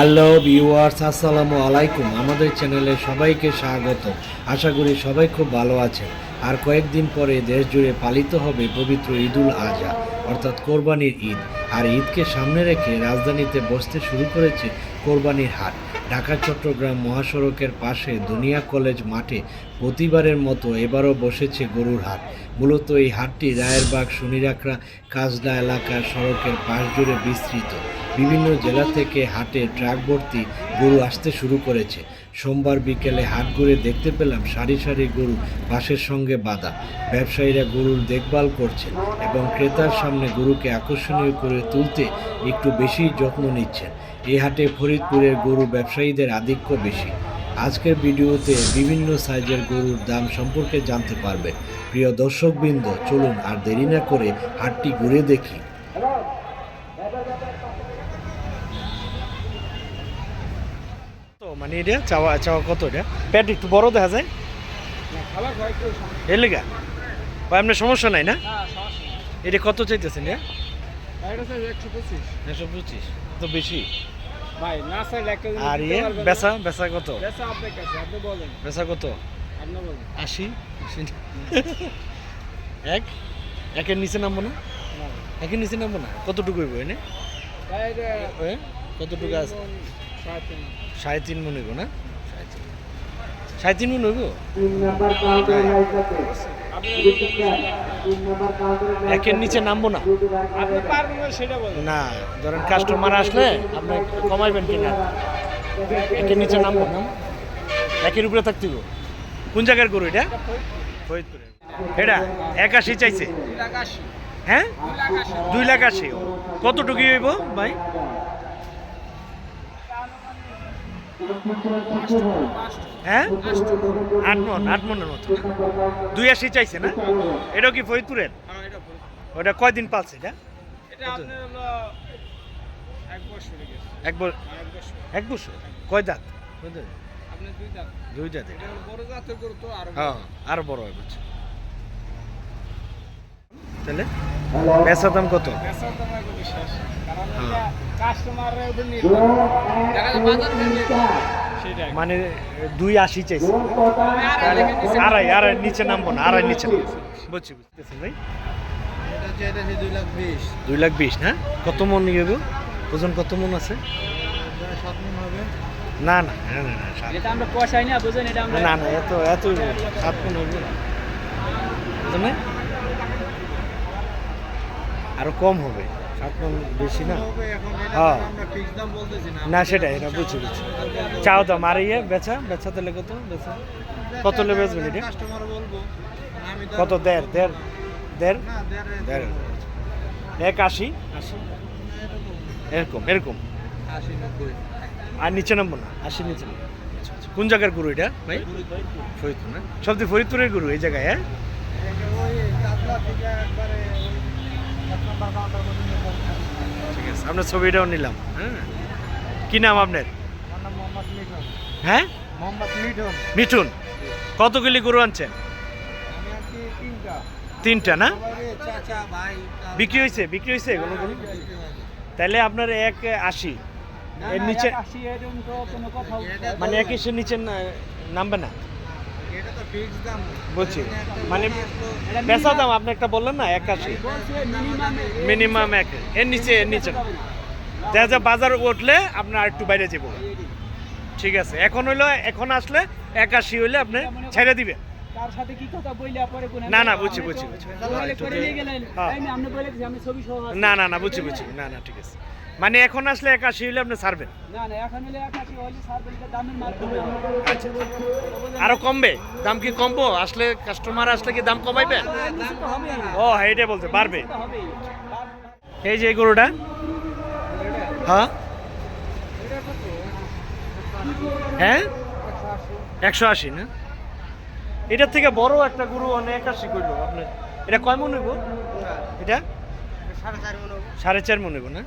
Hello viewers, আসসালামু আলাইকুম। আমাদের চ্যানেলে সবাইকে স্বাগত। আশা করি সবাই খুব ভালো আছে আর কয়েকদিন পরে দেশ জুড়ে পালিত হবে পবিত্র ঈদুল আজহা, অর্থাৎ কোরবানির ঈদ। আর ঈদকে সামনে রেখে রাজধানীতে বসতে শুরু করেছে কোরবানির হাট। ঢাকা, চট্টগ্রাম মহাসড়কের পাশে দুনিয়া কলেজ মাঠে প্রতিবারের মতো এবারও বসেছে গরুর হাট। মূলত এই হাটটি রায়েরবাগ শনিরাকড়া কাজলা এলাকার সড়কের পাশ জুড়ে বিস্তৃত। বিভিন্ন জেলা থেকে হাটে ট্রাক ভর্তি গরু আসতে শুরু করেছে। সোমবার বিকেলে হাট ঘুরে দেখতে পেলাম সারি সারি গরু বাঁশের সঙ্গে বাঁধা। ব্যবসায়ীরা গরুর দেখভাল করছেন এবং ক্রেতার সামনে গরুকে আকর্ষণীয় করে তুলতে একটু বেশি যত্ন নিচ্ছেন। এই হাটে ফরিদপুরের গরু ব্যবসায়ীদের আধিক্য বেশি। আজকের ভিডিওতে বিভিন্ন সাইজের গরুর দাম সম্পর্কে জানতে পারবেন। প্রিয় দর্শকবৃন্দ চলুন আর দেরি না করে হাটটি ঘুরে দেখি। তো মানে এটা চাওয়া চাওয়া কত এটা? পেট একটু বড় দেখা যায়? এর লেগা? আপনার সমস্যা নাই না? এটা কত চাইতেছেন এটা? একশো পঁচিশ। তো বেশি? ভাই না আর ইয়ে বেচা বেচা কত? বেচা আপনার কাছে, আপনি বলেন, বেচা কত? আপনি বলেন। আশি? এক? একের নিচে নামবো না? না। একের নিচে নামবো না? কতটুকু হইব এনে? কতটুকু আছে? সাড়ে তিন। তিন মন হইব না? সাড়ে তিন। সাড়ে তিন মন হইব? আপনি একের নিচে নামবো না। না ধরেন কাস্টমার আসলে আপনি কমাইবেন কিনা? একের নিচে নামবো না। একের উপরে থাকতে। কোন জায়গার গরু এটা? ফরিদপুরে এটা একাশি চাইছে। হ্যাঁ? দুই লাখ আশি। দুই লাখ আশি। কতটুকু হইব ভাই? হ্যাঁ? আট মন আট মনের মতো? দুই আশি চাইছে না? এটাও কি ফরিদপুরের? হ্যাঁ, এটা। ওটা কয়দিন পালছে এটা? এটা এক বছর এক কয় দাঁত? দুই দাঁত। এটা। এটা হ্যাঁ আরও বড় হয় তাহলে? দাম কত? বেচার দাম। কারণ হ্যাঁ। মানে দুই আশি চাইছে। আড়াই আড়াই নিচে নামবো না আড়াই নিচে বুঝছি বুঝতেছেন ভাই। দুই লাখ বিশ। দুই লাখ বিশ না? কত মন নিয়ে ওজন কত মন আছে? হবে। না না না না এটা আমরা পয়সাই না বুঝেন এটা আমরা না না এত এত সাত মন হইব না আরও কম হবে। বেশি না? হ্যাঁ। না সেটাই এটা বুঝছি বুঝছি। চাও দাম আর ইয়ে বেচা বেচা তাহলে কত বেচা? কত লে কত দেড় দেড় দেড়? এক আশি? এরকম এরকম। আর নিচে নামবো না আশি নিচে। আচ্ছা, আচ্ছা। কোন জায়গার গুরু এটা ভাই? ফরিদপুর না? সবচেয়ে ফরিদপুরের গরু এই জায়গায় হ্যাঁ ওই কাতলা থেকে একবারে ওই এক নম্বর কাউন্টার পর্যন্ত ঠিক আছে আপনার ছবিটাও নিলাম হ্যাঁ? কি নাম আপনার? হ্যাঁ? মিঠুন। কত কিলি গরু আনছেন? তিনটা। না? বিক্রি হয়েছে বিক্রি হয়েছে কোনো গরু? তাহলে আপনার এক আশি। এর নিচে মানে এক এসে নিচে নামবে না? বলছি মানে বেচা দাম আপনি একটা বললেন না, একাশি। মিনিমাম এক। এর নিচে এর নিচে যা যা বাজার উঠলে আপনার একটু বাইরে যাব। ঠিক আছে, এখন হইল, এখন আসলে একাশি হইলে আপনি ছেড়ে দিবেন। তার সাথে কি কথা বইলে পরে কোন না, না, বুঝছি, বুঝছি। তাহলে করে নিয়ে গেলেন। হ্যাঁ। আমি আপনি বলে দিছি আমি ছবি সহ না না না বুঝছি বুঝছি। না না ঠিক আছে। মানে এখন আসলে একাশি হইলে আপনি ছাড়বেন। না না এখন হলে একাশি হলে বলতে দামের মাধ্যমে আচ্ছা আরও কমবে? দাম কি কমবো? আসলে কাস্টমার আসলে কি দাম কমাইবেন ও হ্যাঁ এটাই বলতে পারবে এই যে গরুটা? হ্যাঁ? হ্যাঁ? একশো আশি না? এটার থেকে বড় একটা গরু অনেক একাশি করল আপনার এটা কয় মন হইব? এটা? সাড়ে চার মন হইব না?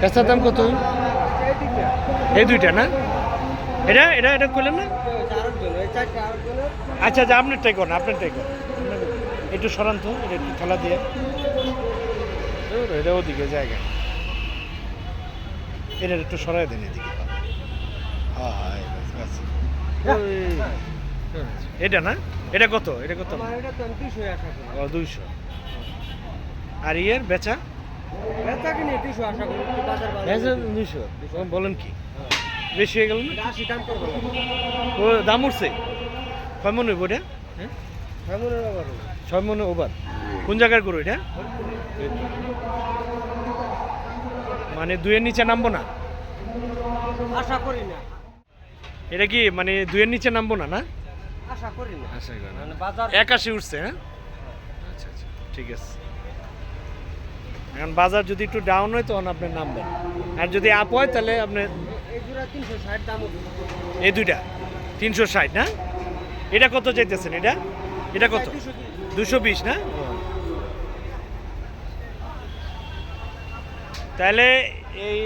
পেঁচার দাম কত? এই দুইটা না? এটা এটা এটা করলেন না? আচ্ছা আচ্ছা আপনার টাই করেন আপনার টাই করেন একটু সরান তো, এটা একটু খেলা দিয়ে। এটা ওদিকে জায়গা। এটা একটু সরাই দেন এদিকে। হ্যাঁ হ্যাঁ। এটা না? এটা কত? এটা কত? দুইশো। আর ইয়ের বেচা? দুইশো বলেন কি? বেশি হয়ে গেল না? ও দাম উঠছে। কয় মনে এটা? হ্যাঁ? ছয় মনে ওভার কোন জায়গার গরু এটা? মানে দুয়ের নিচে নামবো না? আশা করি না। এটা কি মানে দুইয়ের নিচে নামবো না না? আশা করি না। আশা করি না। মানে বাজার একাশি উঠছে হ্যাঁ? আচ্ছা আচ্ছা ঠিক আছে। এখন বাজার যদি একটু ডাউন হয় তখন আপনি নামবেন। আর যদি আপ হয় তাহলে আপনি এই তিনশো ষাট দাম এই দুইটা তিনশো ষাট না? এটা কত চাইতেছেন এটা? এটা কত? দুশো বিশ। না? তাহলে এই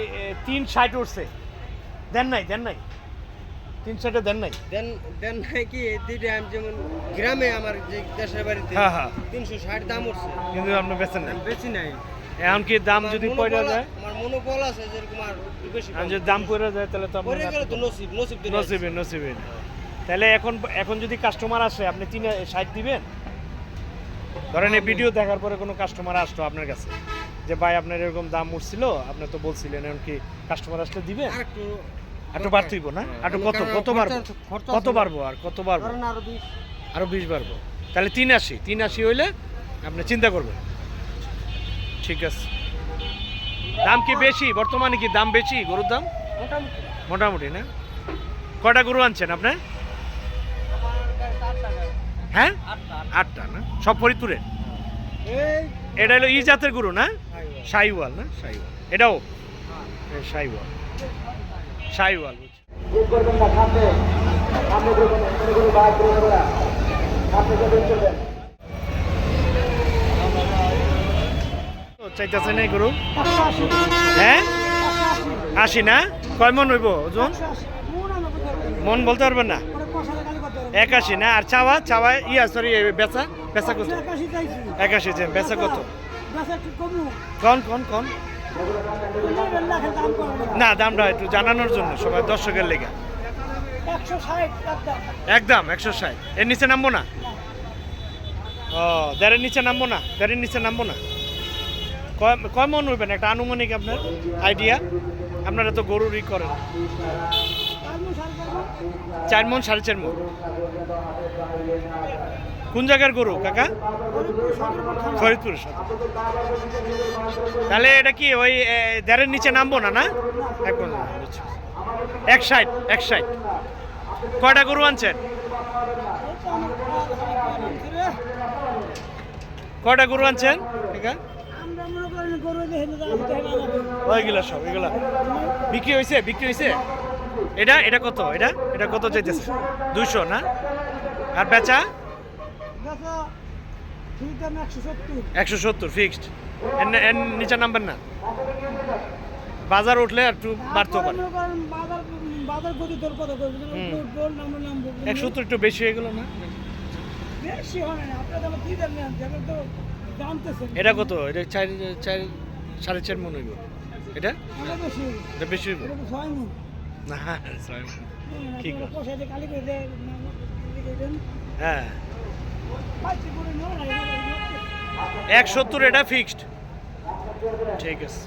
তিন ষাট উঠছে। দেন নাই দেন নাই? তিন ষাটে দেন নাই? দেন দেন নাই কি? দুইটা আমি যেমন গ্রামে আমার যে দেশের বাড়িতে হ্যাঁ হ্যাঁ। তিনশো ষাট দাম উঠছে। কিন্তু আপনি বেছেন না আমি বেশি নাই। এখন কি দাম যদি পড়ে যায়? আমার মনোবল আছে যেরকম আর বেশি আর যদি দাম পড়ে যায় তাহলে তো পড়ে গেলে তো নসিব নসিব নসিবে নসিবে। তাহলে এখন এখন যদি কাস্টমার আসে আপনি তিন ষাট দিবেন? ধরেন এই ভিডিও দেখার পরে কোনো কাস্টমার আসতো আপনার কাছে যে ভাই আপনার এরকম দাম উঠছিল আপনি তো বলছিলেন এমনকি কাস্টমার আসলে দিবেন? আর একটু একটু বাড়তে না? একটু কত? কত বাড়বো? কত। বাড়বো আর কত বাড়বো? আরও বিশ। বাড়বো। তাহলে তিন আশি। তিন আশি হইলে আপনি চিন্তা করবেন। ঠিক আছে। দাম কি বেশি? বর্তমানে কি দাম বেশি গরুর দাম? মোটামুটি। না? কটা গরু আনছেন আপনি? হ্যাঁ? আটটা না? সব ফরিদপুরে? এটা হলো ই জাতের গরু না। শাহিওয়াল না? শাহিওয়াল এটাও? এ, শাহিওয়াল চাইতেছে না গরু? হ্যাঁ? আশি না? কয় মন হইব ওজন? মন বলতে পারবেন না? একাশি না? আর চাওয়া? চাওয়া ইয়া সরি বেচা? বেচা কত? একাশি যে বেচা কত? কন কন কন? না, দামটা একটু জানানোর জন্য, সবাই দর্শকের লেগে। একদম, একশো ষাট। এর নিচে নামবো না? ও, দেড়ের নিচে নামবো না? দেড়ের নিচে নামবো না? কয় মন হইবেন? একটা আনুমানিক আপনার আইডিয়া? আপনারা তো গরুরই করেন। চার মন, সাড়ে চার মন। কোন জায়গার গরু, কাকা? ফরিদপুর। তাহলে এটা কি, ওই দেড়ের নিচে নামবো না না? বুঝছি। এক সাইড, এক ষাট কয়টা গরু আনছেন? কয়টা গরু আনছেন সব এগুলা বিক্রি হয়েছে বিক্রি হয়েছে এটা এটা কত, এটা? এটা কত চাইতেছে? দুশো না? আর বেচা? একশো সত্তর। ফিক্সড এর নিচে নামবেন না। বাজার উঠলে একটু বাড়তেও পারে। একশো সত্তর একটু বেশি হয়ে গেল না? বেশি হয় না। আপনার কি দেন না তো এটা কত? এটা চার চার সাড়ে চার মন হইব। এটা? এটা বেশি হইব। না মণ। কি হ্যাঁ পাঁচটি করে নেওয়া না এক সত্তর এটা ফিক্সড ঠিক আছে।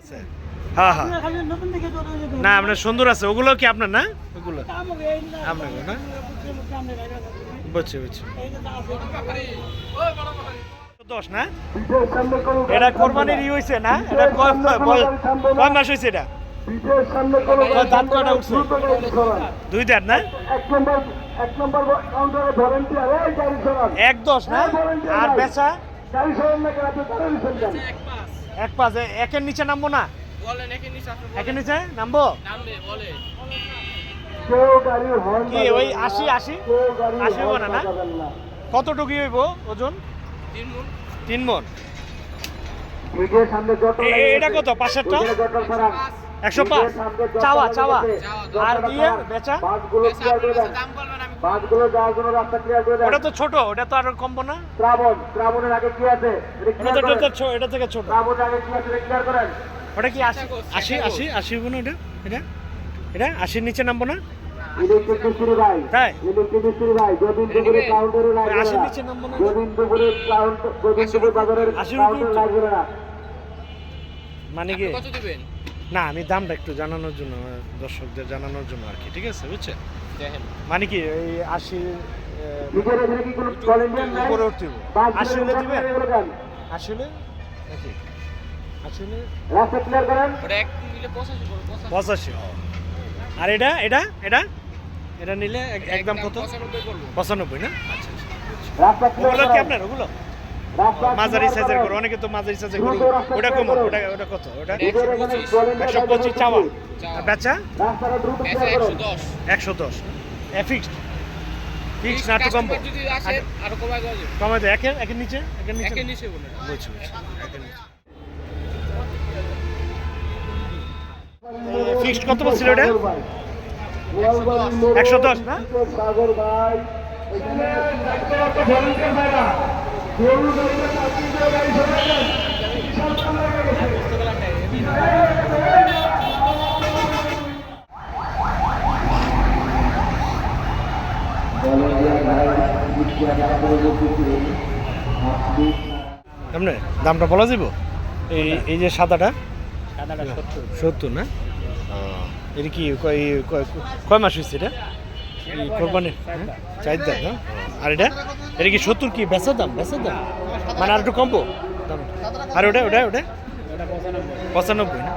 আছে। হ্যাঁ হ্যাঁ না আপনার সুন্দর আছে। ওগুলো কি আপনার না? ওগুলো। আপনার না? বুঝছি বুঝছি। দশ না? এটা কোরবানির ই হয়েছে না? এটা কয় মাস হয়েছে এটা? কয় দাঁত কয়টা উঠছে। দুই দাঁত না? এক দশ না? আর বেচা? এক পাঁচ একের নিচে নামবো না? বলেন নিচে একের নিচে নামবো? নামবে বলে। কি ওই আশি আশি? আশি না না? কতটুকু হইব ওজন? তিন মন। এটা কত? পাঁচশোটা একশো পাঁচ। চাওয়া চাওয়া। আর দিয়ে বেচা? ওটা তো ছোট ওটা তো আর কমবো না। শ্রাবণ শ্রাবণের আগে কি আছে? এটা থেকে ছোট। শ্রাবণের আগে কি আছে ক্লিয়ার করেন। ওটা কি আশি আশি আশি না এটা এটা? এটা? আশির নিচে নামবো না? তাই? আশির নিচে নামবো না? আশির মানে কি কত দিবেন? না আমি দামটা একটু জানানোর জন্য দর্শকদের জানানোর জন্য আর কি ঠিক আছে বুঝছেন? মানে কি এই আশি উপরে উঠতে আশি হলে দিবেন আশি হলে? নাকি? আশি হলে? পঁচাশি আর এটা এটা এটা? এটা নিলে একদম কত? পঁচানব্বই পঁচানব্বই না? আচ্ছা আচ্ছা। ওগুলো কি আপনার ওগুলো? মাঝারি সাইজের। করো অনেকে তো মাঝারি সাইজের করো ওটা clear কম করুন। ওটা ওটা কত? ওটা? একশো পঁচিশ চাওয়া। আর বেচা? একশো দশ। একশো ফিক্সড ফিক্সড না কম আরও কমায় দেয়। একের একের নিচে? একের নিচে? একের নিচে বলে বুঝছি বুঝছি। একের নিচে। ফিক্সড কত বলছিল এটা একশো দশ না? সাগর ভাই এমনি দামটা বলা যাব এই এই যে সাদাটা? সত্তর। না? এটা কি কয় মাস হয়েছে এটা? এই কোরবানি হ্যাঁ? চার দাম না আর এটা? এটা কি সত্তর কি? বেচার দাম বেচার দাম? মানে আর একটু কমবো? আর ওটা ওটা ওটা? পঁচানব্বই, না?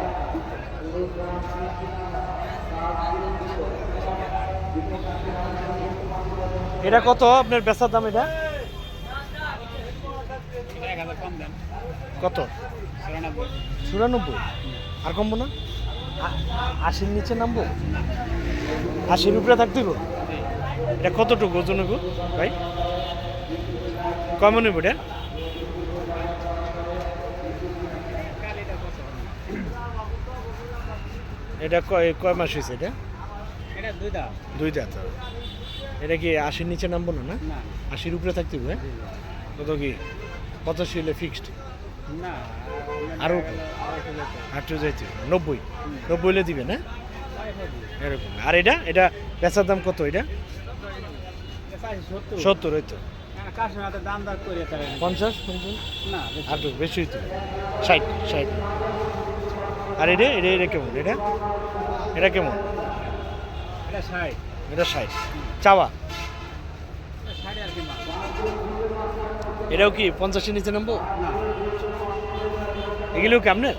এটা কত আপনার বেচার দাম এটা? কত? চুরানব্বই। আর কমবো না? আশির নিচে নামবো? আশির উপরে থাকতে গো এটা কতটুকু ওজন ভাই? কমন হইব এটা এটা কয় কয় মাস হয়েছে এটা? এটা দুই দাঁত। এটা কি আশির নিচে নামবো না না? আশির উপরে থাকতে হবে কত কি? পঁচাশি হলে ফিক্সড আরও আটশো যাইতে নব্বই? নব্বই হলে দিবে না এরকম। আর এটা? এটা বেচার দাম কত এটা? সত্তর। ওই তো। পঞ্চাশ না আর বেশি হইতে। ষাট ষাট। আর এটা এটা এটা কেমন? এটা? এটা কেমন? এটা ষাট। এটা ষাট। চাওয়া? এটাও কি পঞ্চাশের নিচে নামবো? না। এগুলোও কি আপনার?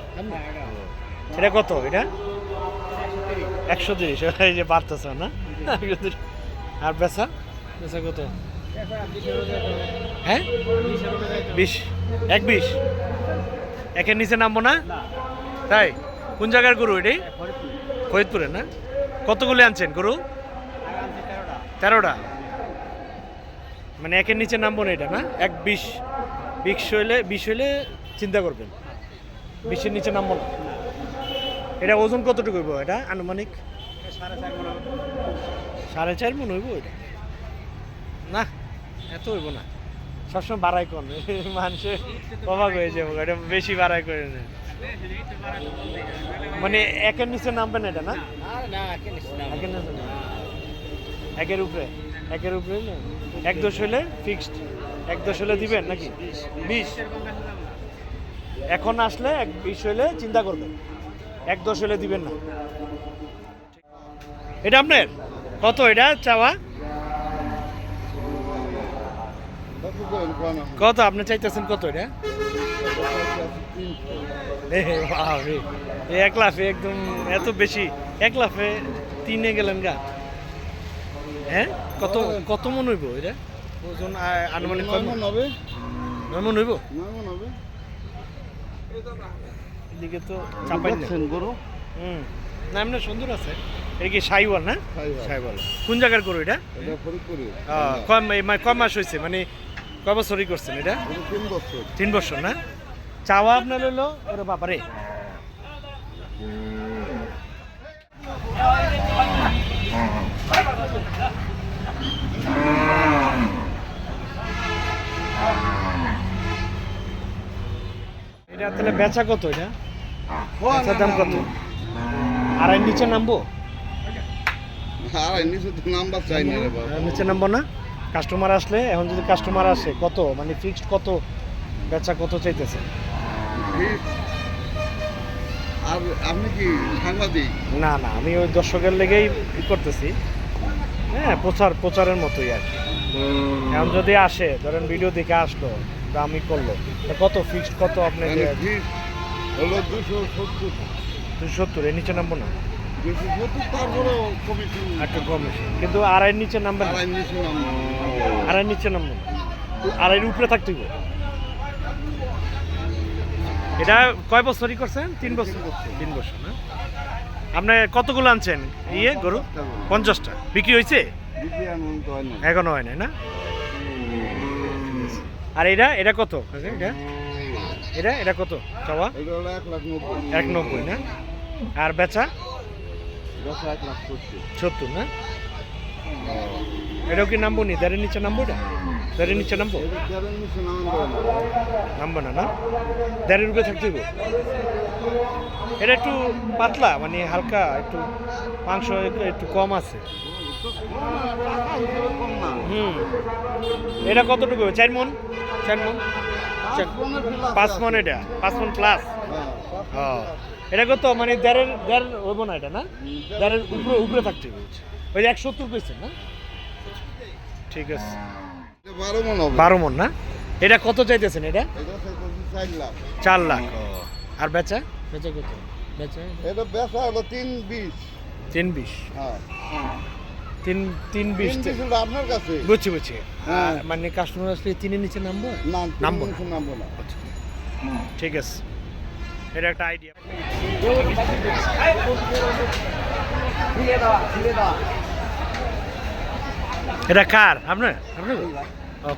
এটা এটা কত? এটা? একশো তিরিশ। একশো তিরিশ। এই যে বাড়তেছে না? আর বেচা? বেচা কত? এটা। হ্যাঁ? বিশ। এক বিশ। একের নিচে নামবো না? তাই? কোন জায়গার গরু এটাই ফরিদপুর না? কতগুলি আনছেন গরু? তেরোটা। মানে একের নিচে নামবো না এটা, না? এক বিশ। বিশ হইলে বিশ হইলে চিন্তা করবেন। বিশের নিচে নামবো না। এটা ওজন কতটুকু হইব এটা আনুমানিক? মনে সাড়ে চার মন হইব এটা? না, এত হইব না। সবসময় বাড়াই কর মানুষের অবাক হয়ে যাব, এটা বেশি বাড়াই করে না মানে একের নিচে নামবেন এটা, না? আরে না। একের একের উপরে? একের উপরে এক দশ হলে ফিক্সড এক দশ হলে দিবেন নাকি? বিশ। এখন আসলে এক বিশ হলে চিন্তা করবেন। এক দশ হলে দিবেন না। এটা আপনার? কত এটা চাওয়া? কত? আপনি চাইতেছেন কত এটা? এক লাফে একদম এত বেশি। এক লাফে তিনে গেলেন গা। হ্যাঁ? কত কত মন হইব এটা? ওজন আনুমানিক মন হবে। নয় মন হইব? এদিকে তো চাপাই গরু? হুম। না এমনি সুন্দর আছে। এটা কি সাইওয়াল না? সাইওয়াল। কোন জায়গার গরু এটা? এটা ফরিদপুরে মা- মানে মাস হয়েছে মানে কয় বছরই করছেন এটা? তিন বছর। তিন বছর না? চাওয়া আপনার হলো? ওরে বাবারে এটা তাহলে বেচা কত এটা? বেচার দাম কত? আড়াই নিচে নামবো? আর নিচে নাম্বার চাই না রে নিচে নামবো না? কাস্টমার আসলে এখন যদি কাস্টমার আসে কত? মানে ফিক্সড কত? বেচা কত চাইতেছে? আর আপনি কি সাংবাদিক? না না আমি ওই দর্শকের লেগেই ই করতেছি। হ্যাঁ প্রচার প্রচারের মতোই আর কি। এখন যদি আসে ধরেন ভিডিও দেখে আসলো আমি করল কত ফিক্সড কত আপনি মানে হলো দুশো সত্তর। দুশো সত্তর এর নিচে নামবো না। দুশো সত্তর তারপরেও কমিশন। একটু কম কিন্তু আড়াইয়ের নিচে নামবেন আর নিচে নাম্বার। আড়াইয়ের নিচে নামবো আড়াইয়ের উপরে থাকতে হবে। এটা কয় বছরই করছেন? তিন বছর। তিন বছর। না? আপনি কতগুলো আনছেন? ইয়ে গরু? পঞ্চাশটা। বিক্রি হয়েছে? হয় এখনও হয় নাই না? আর এটা? এটা কত? এটা? এটা? এটা কত? চাওয়া? এক নব্বই না? আর বেচা? সত্তর না? এটাও কি নামবো নি? দাঁড়িয়ে নিচে নামবো এটা দাঁড়িয়ে নিচে নামবো নামবো না না? দাঁড়িয়ে রূপে থাকতে এটা একটু পাতলা মানে হালকা একটু মাংস একটু- কম আছে। হুম। এটা কতটুকু? চার মন? চার মন? পাঁচ মন এটা? পাঁচ মন প্লাস হ্যাঁ, এটা কত? মানে দেড়ের দেড় হইব না এটা না? দেড়ের উপরে উপরে থাকতে হবে। ওই যে একশো সত্তর কইছেন না? ঠিক আছে। বারো মন বারো মন না? এটা কত চাইতেছেন এটা? চার লাখ। আর বেচা? বেচা কত? বেচা? এটা বেচা হলো তিন বিশ। তিন বিশ। হ্যাঁ। তিন তিন বিশ আপনার কাছে? বুঝছি বুঝছি। হ্যাঁ। মানে কাস্টমার আসলে তিনের নিচে নামবো? নামবো না? ঠিক আছে। এটা একটা আইডিয়া এটা কার? আপনার? আপনার?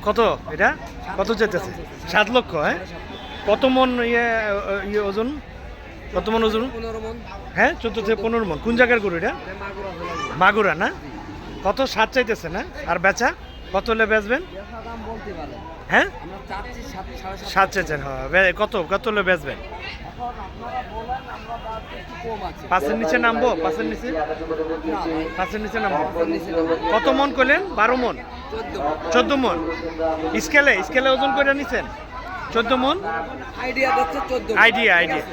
কত? এটা? কত যেতেছে? সাত লক্ষ হ্যাঁ? কত মন ইয়ে ইয়ে ওজন? কত মন ওজন? হ্যাঁ চোদ্দ থেকে পনেরো মন। কোন জায়গার গরু এটা? মাগুরা, না? কত সাত চাইতেছে, না? আর বেচা? কত হলে বেচবেন? হ্যাঁ? সাত চাইছেন হ্যাঁ কত? কত হলে বেচবেন? পাঁচের নিচে নামবো? পাঁচের নিচে? পাঁচের নিচে নামবো? কত মন করলেন বারো মন? চোদ্দ মন। স্কেলে স্কেলে ওজন করে নিছেন? চোদ্দ মন? আইডিয়া আইডিয়া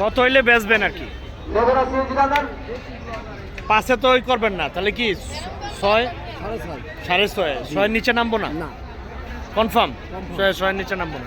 কত হইলে বেচবেন আর কি? পাঁচে তো ওই করবেন না। তাহলে কি ছয়? সাড়ে ছয়। ছয়ের নিচে নামবো না? না। কনফার্ম? ছয় ছয়ের নিচে নামবো না?